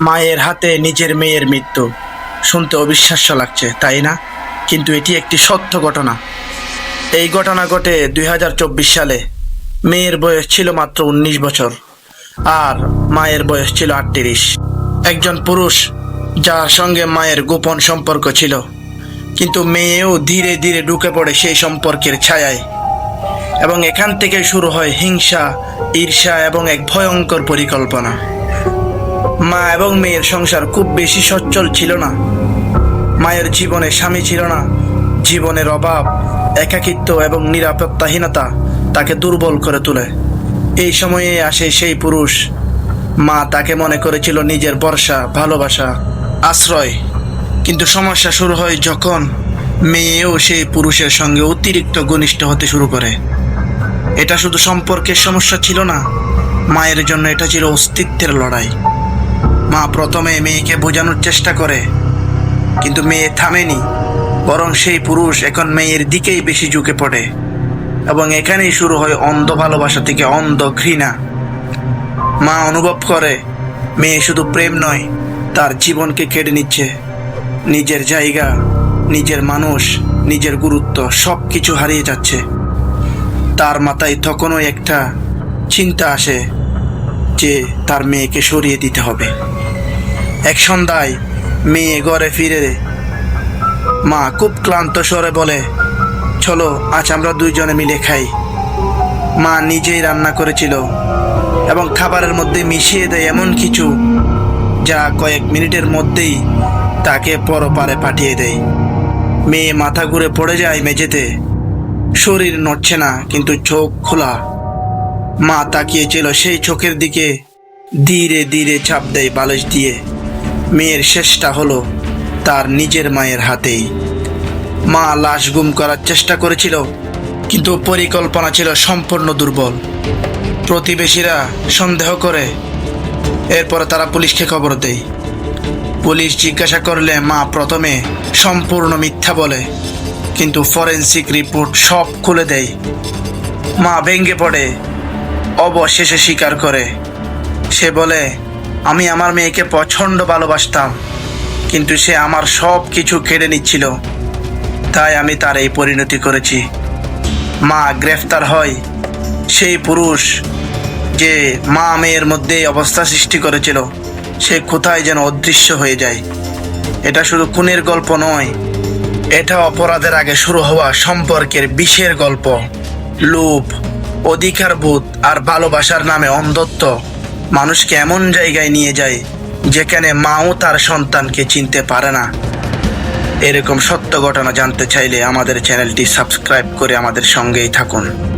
মায়ের হাতে নিজের মেয়ের মৃত্যু। শুনতে অবিশ্বাস্য লাগছে, তাই না? কিন্তু এটি একটি সত্য ঘটনা। এই ঘটনা ঘটে দুই হাজার চব্বিশ সালে। মেয়ের বয়স ছিল মাত্র উনিশ বছর, আর মায়ের বয়স ছিল আটত্রিশ। একজন পুরুষ, যার সঙ্গে মায়ের গোপন সম্পর্ক ছিল, কিন্তু মেয়েও ধীরে ধীরে ঢুকে পড়ে সেই সম্পর্কের ছায়ায়। এবং এখান থেকে শুরু হয় হিংসা, ঈর্ষা এবং এক ভয়ঙ্কর পরিকল্পনা। মা এবং মেয়ের সংসার খুব বেশি সচ্ছল ছিল না। মায়ের জীবনে স্বামী ছিল না। জীবনের অভাব, একাকিত্ব এবং নিরাপত্তাহীনতা তাকে দুর্বল করে তোলে। এই সময়ে আসে সেই পুরুষ। মা তাকে মনে করেছিল নিজের বর্ষা ভালোবাসা, আশ্রয়। কিন্তু সমস্যা শুরু হয় যখন মেয়েও সেই পুরুষের সঙ্গে অতিরিক্ত ঘনিষ্ঠ হতে শুরু করে। এটা শুধু সম্পর্কের সমস্যা ছিল না, মায়ের জন্য এটা ছিল অস্তিত্বের লড়াই। মা প্রথমে মেয়েকে বোঝানোর চেষ্টা করে, কিন্তু মেয়ে থামেনি, বরং সেই পুরুষ এখন মেয়ের দিকেই বেশি ঝুঁকে পড়ে, এবং এখানেই শুরু হয় অন্ধ ভালোবাসা থেকে অন্ধ ঘৃণা। মা অনুভব করে, মেয়ে শুধু প্রেম নয়, তার জীবনকে কেড়ে নিচ্ছে। নিজের জায়গা, নিজের মানুষ, নিজের গুরুত্ব সব কিছু হারিয়ে যাচ্ছে। তার মাথায় তখনও একটা চিন্তা আসে, যে তার মেয়েকে সরিয়ে দিতে হবে। এক সন্ধ্যায় মেয়ে ঘরে ফিরে মা খুব ক্লান্ত স্বরে বলে, চলো, আজ আমরা দুইজনে মিলে খাই। মা নিজেই রান্না করেছিল এবং খাবারের মধ্যে মিশিয়ে দেয় এমন কিছু যা কয়েক মিনিটের মধ্যেই তাকে পরপারে পাঠিয়ে দেয়। মেয়ে মাথা ঘুরে পড়ে যায় মেঝেতে। শরীর নড়ছে না, কিন্তু চোখ খোলা। মা তাকিয়েছিল সেই চোখের দিকে, ধীরে ধীরে চাপ দেয় বালিশ দিয়ে। মেয়ের শেষটা হলো তার নিজের মায়ের হাতেই। মা লাশ গুম করার চেষ্টা করেছিল, কিন্তু পরিকল্পনা ছিল সম্পূর্ণ দুর্বল। প্রতিবেশীরা সন্দেহ করে, এরপরে তারা পুলিশকে খবর দেয়। পুলিশ জিজ্ঞাসা করলে মা প্রথমে সম্পূর্ণ মিথ্যা বলে, কিন্তু ফরেন্সিক রিপোর্ট সব খুলে দেয়। মা ভেঙে পড়ে, অবশেষে স্বীকার করে। সে বলে আমি আমার মেয়েকে প্রচণ্ড ভালোবাসতাম, কিন্তু সে আমার সব কিছু কেড়ে নিচ্ছিল। তাই আমি তার এই পরিণতি করেছি। মা গ্রেফতার হয় সেই পুরুষ যে মা মেয়ের মধ্যে অবস্থা সৃষ্টি করেছিল। সে কোথায় যেন অদৃশ্য হয়ে যায়। এটা শুধু খুনের গল্প নয়, এটা অপরাধের আগে শুরু হওয়া সম্পর্কের বিষের গল্প। লোভ, অধিকারবোধ আর ভালোবাসার নামে অন্ধত্ব। মানুষকে এমন জায়গায় নিয়ে যায় যেখানে মাও তার সন্তানকে চিনতে পারে না। এরকম সত্য ঘটনা জানতে চাইলে আমাদের চ্যানেলটি সাবস্ক্রাইব করে আমাদের সঙ্গেই থাকুন।